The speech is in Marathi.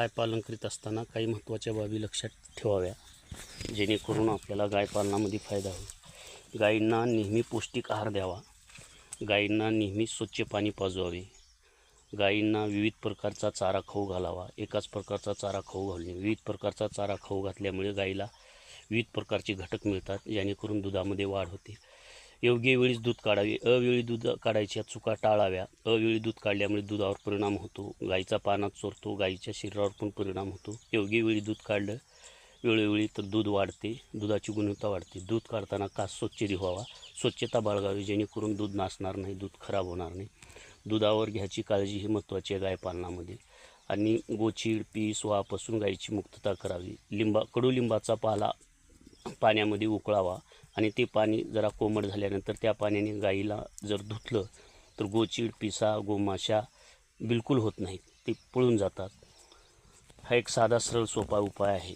गाय पालन करीत असताना काही महत्त्वाच्या बाबी लक्षात ठेवाव्या जेणेकरून आपल्याला गाय पालनामध्ये फायदा होईल. गायींना नेहमी पौष्टिक आहार द्यावा. गायींना नेहमी स्वच्छ पाणी पाजवावे. गायींना विविध प्रकारचा चारा खाऊ घालावा. एकाच प्रकारचा चारा खाऊ घालणे. विविध प्रकारचा चारा खाऊ घातल्यामुळे गायीला विविध प्रकारचे घटक मिळतात जेणेकरून दुधामध्ये वाढ होते. योग्य वेळीच दूध काढावे. अवेळी दूध काढायच्या चुका टाळाव्या. अवेळी दूध काढल्यामुळे दुधावर परिणाम होतो. गाईचा पानात चोरतो. गाईच्या शरीरावर पण परिणाम होतो. योग्य वेळी दूध काढलं वेळोवेळी तर दूध वाढते. दुधाची गुणवत्ता वाढते. दूध काढताना कास स्वच्छ धुवावा स्वच्छता बाळगावी जेणेकरून दूध नासणार नाही दूध खराब होणार नाही. दुधावर घ्यायची काळजी ही महत्त्वाची आहे गाय पालनामध्ये आणि गोचीड पीस वापासून गायीची मुक्तता करावी. लिंबा कडुलिंबाचा पाला पाण्यामध्ये उकळावा आणि ते पाणी जरा कोमट झाल्यानंतर त्या पाण्याने गाईला जर धुतलं तर गोचीड पिसा गोमाशा बिलकुल होत नाहीत. ते पळून जातात. हा एक साधा सरळ सोपा उपाय आहे.